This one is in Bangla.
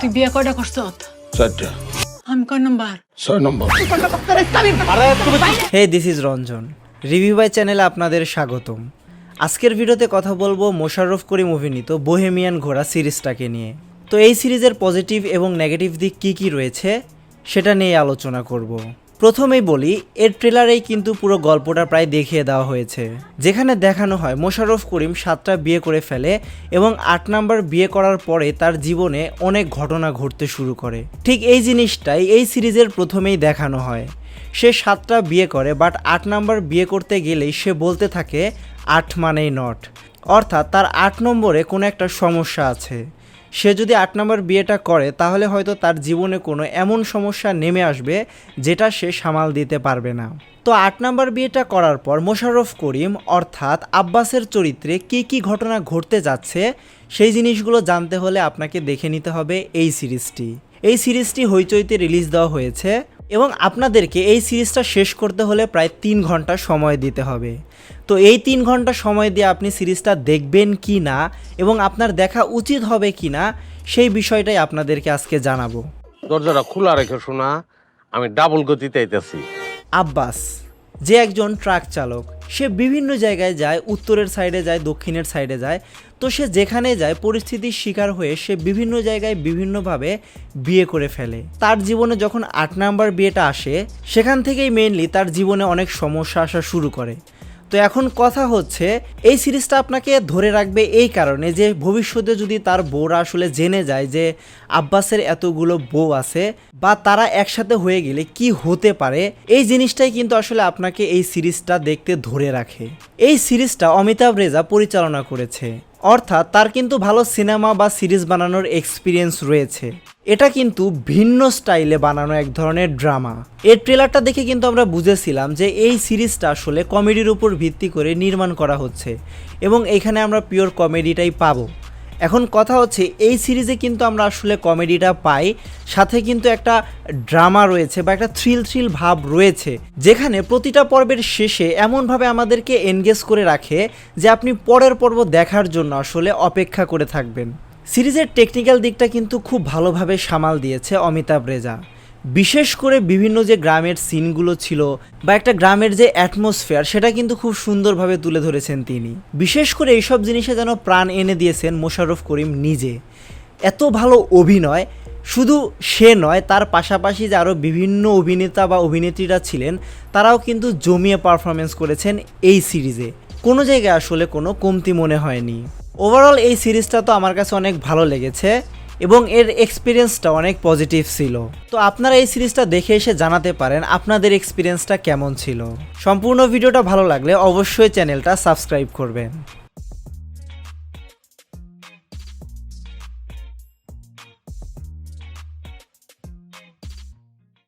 তুই বিয়ে কয়টা করছ? চারটা। আমি কয় নাম্বার? ছয় number. Hey this is Ranjan. Review by চ্যানেলে আপনাদের স্বাগতম। আজকের ভিডিওতে কথা বলব মোশাররফ করিম অভিনীত বোহেমিয়ান ঘোড়া সিরিজটাকে নিয়ে। তো এই সিরিজের পজিটিভ এবং নেগেটিভ দিক কী কী রয়েছে সেটা নিয়ে আলোচনা করব। প্রথমেই বলি, এর ট্রেলারেই কিন্তু পুরো গল্পটা প্রায় দেখিয়ে দেওয়া হয়েছে। যেখানে দেখানো হয়, মোশাররফ করিম সাতটা বিয়ে করে ফেলে এবং আট নাম্বার বিয়ে করার পরে তার জীবনে অনেক ঘটনা ঘটতে শুরু করে। ঠিক এই জিনিসটাই এই সিরিজের প্রথমেই দেখানো হয়। সে সাতটা বিয়ে করে, বাট আট নাম্বার বিয়ে করতে গেলেই সে বলতে থাকে, আট মানেই নট। অর্থাৎ তার আট নম্বরে কোনো একটা সমস্যা আছে। সে যদি আট নম্বর বিয়েটা করে, তাহলে হয়তো তার জীবনে কোনো এমন সমস্যা নেমে আসবে যেটা সে সামাল দিতে পারবে না। তো আট নম্বর বিয়েটা করার পর মোশাররফ করিম, অর্থাৎ আব্বাসের চরিত্রে কি কি ঘটনা ঘটতে যাচ্ছে, সেই জিনিসগুলো জানতে হলে আপনাকে দেখে নিতে হবে এই সিরিজটি। এই সিরিজটি হইচইতে রিলিজ দেওয়া হয়েছে এবং আপনাদেরকে এই সিরিজটা শেষ করতে হলে প্রায় তিন ঘণ্টা সময় দিতে হবে। তো এই তিন ঘণ্টা সময় দিয়ে আপনি সিরিজটা দেখবেন কি না এবং আপনার দেখা উচিত হবে কি না সেই বিষয়টাই আপনাদেরকে আজকে জানাব। দরজাটা খোলা রেখে শোনা আমি ডাবল গতিতে আইতেছি। আব্বাস। যে একজন ট্রাক চালক, সে বিভিন্ন জায়গায় যায়, উত্তরের সাইডে যায়, দক্ষিণের সাইডে যায়। তো সে যেখানে যায়, পরিস্থিতির শিকার হয়ে সে বিভিন্ন জায়গায় বিভিন্নভাবে বিয়ে করে ফেলে। তার জীবনে যখন আট নাম্বার বিয়েটা আসে, সেখান থেকেই মেইনলি তার জীবনে অনেক সমস্যা আসা শুরু করে। তো এখন কথা হচ্ছে, এই সিরিজটা আপনাকে ধরে রাখবে এই কারণে যে ভবিষ্যতে যদি তার বউরা আসলে জেনে যায় যে আব্বাসের এতগুলো বউ আছে বা তারা একসাথে হয়ে গেলে কি হতে পারে, এই জিনিসটাই কিন্তু আসলে আপনাকে এই সিরিজটা দেখতে ধরে রাখে। এই সিরিজটা অমিতাভ রেজা পরিচালনা করেছে। অর্থাৎ তার কিন্তু ভালো সিনেমা বা সিরিজ বানানোর এক্সপিরিয়েন্স রয়েছে। এটা কিন্তু ভিন্ন স্টাইলে বানানো এক ধরনের ড্রামা। এর ট্রেলারটা দেখে কিন্তু আমরা বুঝেছিলাম যে এই সিরিজটা আসলে কমেডির উপর ভিত্তি করে নির্মাণ করা হচ্ছে এবং এখানে আমরা পিওর কমেডিটাই পাবো। এখন কথা হচ্ছে, এই সিরিজে কিন্তু আমরা আসলে কমেডিটা পাই, সাথে কিন্তু একটা ড্রামা রয়েছে বা একটা থ্রিল থ্রিল ভাব রয়েছে, যেখানে প্রতিটা পর্বের শেষে এমনভাবে আমাদেরকে এনগেজ করে রাখে যে আপনি পরের পর্ব দেখার জন্য আসলে অপেক্ষা করে থাকবেন। সিরিজের টেকনিক্যাল দিকটা কিন্তু খুব ভালোভাবে সামাল দিয়েছে অমিতাভ রেজা। বিশেষ করে বিভিন্ন যে গ্রামের সিনগুলো ছিল বা একটা গ্রামের যে অ্যাটমসফিয়ার সেটা কিন্তু খুব সুন্দরভাবে তুলে ধরেছেন তিনি। বিশেষ করে এইসব জিনিসে যেন প্রাণ এনে দিয়েছেন মোশাররফ করিম নিজে। এত ভালো অভিনয়, শুধু সে নয়, তার পাশাপাশি যে আরও বিভিন্ন অভিনেতা বা অভিনেত্রীরা ছিলেন, তারাও কিন্তু জমিয়ে পারফরমেন্স করেছেন এই সিরিজে। কোনো জায়গায় আসলে কোনো কমতি মনে হয়নি। ওভারঅল এই সিরিজটা তো আমার কাছে অনেক ভালো লেগেছে। এবং এর এক্সপিরিয়েন্সটা অনেক পজিটিভ ছিল। তো আপনারা এই সিরিজটা দেখে এসে জানাতে পারেন আপনাদের এক্সপিরিয়েন্সটা কেমন ছিল। সম্পূর্ণ ভিডিওটা ভালো লাগলে অবশ্যই চ্যানেলটা সাবস্ক্রাইব করবেন।